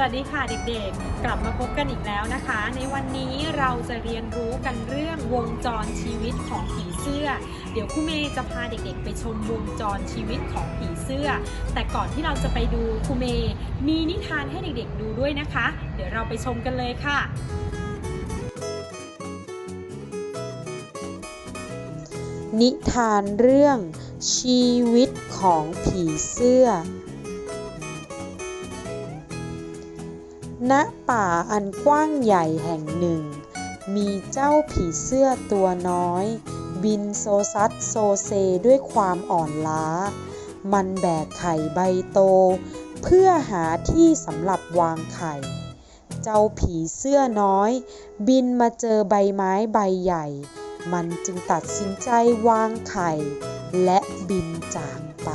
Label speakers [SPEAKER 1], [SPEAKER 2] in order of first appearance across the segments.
[SPEAKER 1] สวัสดีค่ะเด็กๆ กลับมาพบกันอีกแล้วนะคะ ในวันนี้เราจะเรียนรู้กันเรื่องวงจรชีวิตของผีเสื้อ เดี๋ยวครูเมย์จะพาเด็กๆ ไปชมวงจรชีวิตของผีเสื้อ แต่ก่อนที่เราจะไปดูครูเมย์มีนิทานให้เด็กๆ ดูด้วยนะคะ เดี๋ยวเราไปชมกันเลยค่ะ
[SPEAKER 2] นิทานเรื่องชีวิตของผีเสื้อ ณป่าอันกว้างใหญ่แห่งหนึ่ง มีเจ้าผีเสื้อตัวน้อย บินโซซัดโซเซด้วยความอ่อนล้า มันแบกไข่ใบโต เพื่อหาที่สำหรับวางไข่ เจ้าผีเสื้อน้อย บินมาเจอใบไม้ใบใหญ่ มันจึงตัดสินใจวางไข่ และบินจากไป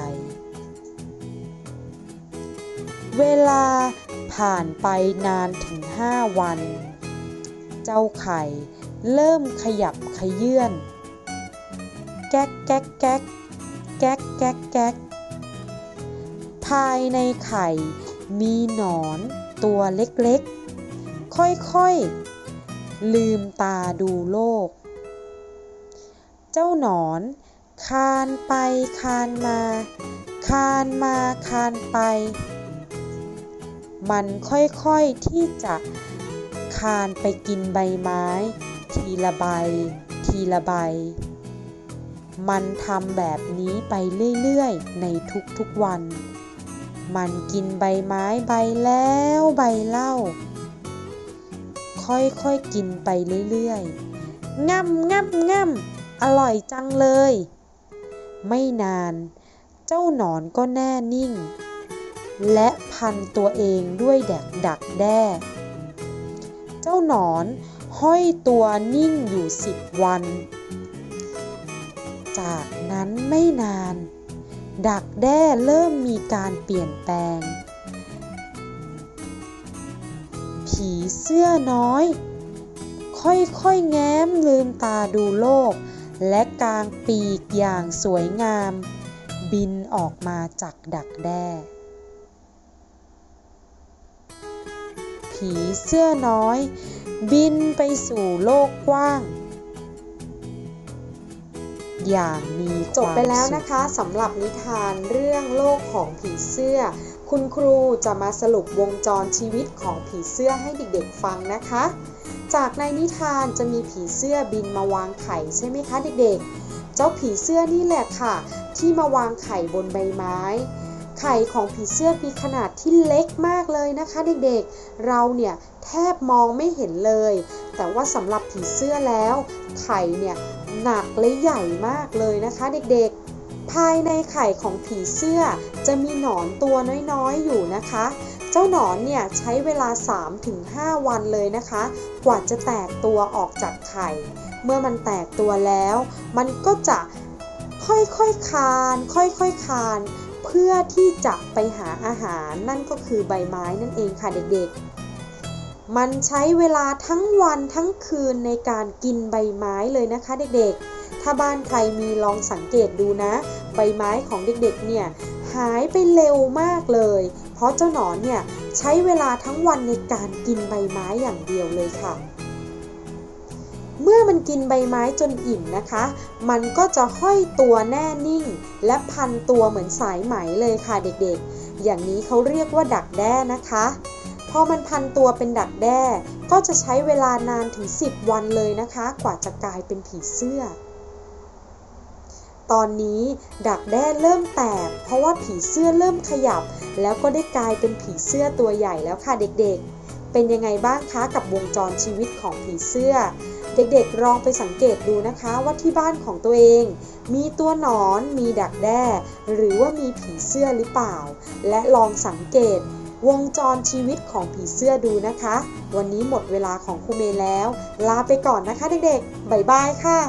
[SPEAKER 2] เวลา ผ่านไปนานถึงห้าวัน เจ้าไข่เริ่มขยับขยื่นแก๊กแก๊กแก๊กแก๊กแก๊กแก๊กภายในไข่มีหนอนตัวเล็กๆ ค่อยๆ ลืมตาดูโลก เจ้าหนอน คานไปคานมา คานมาคานไป มันค่อยๆที่จะคานไปกินใบไม้ ทีละใบ ทีละใบ มันทำแบบนี้ไปเรื่อยๆ ในทุกๆวัน มันกินใบไม้ใบแล้วใบเล่า ค่อยๆกินไปเรื่อยๆง่ำง่ำง่ำอร่อยจังเลย ไม่นาน เจ้าหนอนก็แน่นิ่ง และพันตัวเองด้วยแดกดักแด้ เจ้าหนอนห้อยตัวนิ่งอยู่สิบวัน จากนั้นไม่นาน ดักแด้เริ่มมีการเปลี่ยนแปลง ผีเสื้อน้อย ค่อยๆแง้มลืมตาดูโลก และกางปีกอย่างสวยงาม บินออกมาจากดักแด้ ผีเสื้อน้อย บินไปสู่โลกกว้าง อย่างมีความ
[SPEAKER 3] จบไปแล้ว
[SPEAKER 2] สุข
[SPEAKER 3] นะคะสำหรับนิทานเรื่องโลกของผีเสื้อ คุณครูจะมาสรุปวงจรชีวิตของผีเสื้อให้เด็กๆฟังนะคะ จากในนิทานจะมีผีเสื้อบินมาวางไข่ใช่ไหมคะเด็กๆ เจ้าผีเสื้อนี่แหละค่ะ ที่มาวางไข่บนใบไม้ ไข่ของผีเสื้อมีขนาดที่เล็กมากเลยนะคะเด็กๆ เราเนี่ยแทบมองไม่เห็นเลย แต่ว่าสำหรับผีเสื้อแล้ว ไข่เนี่ยหนักและใหญ่มากเลยนะคะเด็กๆ ภายในไข่ของผีเสื้อจะมีหนอนตัวน้อยๆอยู่นะคะ เจ้าหนอนเนี่ยใช้เวลา 3-5 วันเลยนะคะ กว่าจะแตกตัวออกจากไข่ เมื่อมันแตกตัวแล้ว มันก็จะค่อยๆคาน ค่อยๆคาน พื่อที่จะไปหาอาหารนั่นก็คือใบไม้นั่นเองค่ะเด็กๆ มันใช้เวลาทั้งวันทั้งคืนในการกินใบไม้เลยนะคะเด็กๆ ถ้าบ้านใครมีลองสังเกตดูนะ ใบไม้ของเด็กๆ เนี่ยหายไปเร็วมากเลย เพราะเจ้าหนอนเนี่ยใช้เวลาทั้งวันในการกินใบไม้อย่างเดียวเลยค่ะ เมื่อมันกินใบไม้จนอิ่มนะคะ มันก็จะห้อยตัวแน่นิ่ง และพันตัวเหมือนสายไหมเลยค่ะเด็กๆ อย่างนี้เขาเรียกว่าดักแด้นะคะพอมันพันตัวเป็นดักแด้ ก็จะใช้เวลานานถึง 10 วันเลยนะคะ กว่าจะกลายเป็นผีเสื้อ ตอนนี้ดักแด้เริ่มแตก เพราะว่าผีเสื้อเริ่มขยับ แล้วก็ได้กลายเป็นผีเสื้อตัวใหญ่แล้วค่ะเด็กๆ เป็นยังไงบ้างคะกับวงจรชีวิตของผีเสื้อ เด็กๆลองไปสังเกตดูนะคะว่าที่บ้านของตัวเอง มีตัวหนอน มีดักแด้ หรือว่ามีผีเสื้อหรือเปล่า และลองสังเกตวงจรชีวิตของผีเสื้อดูนะคะ วันนี้หมดเวลาของครูเมย์แล้ว ลาไปก่อนนะคะเด็กๆ บ๊ายบายค่ะ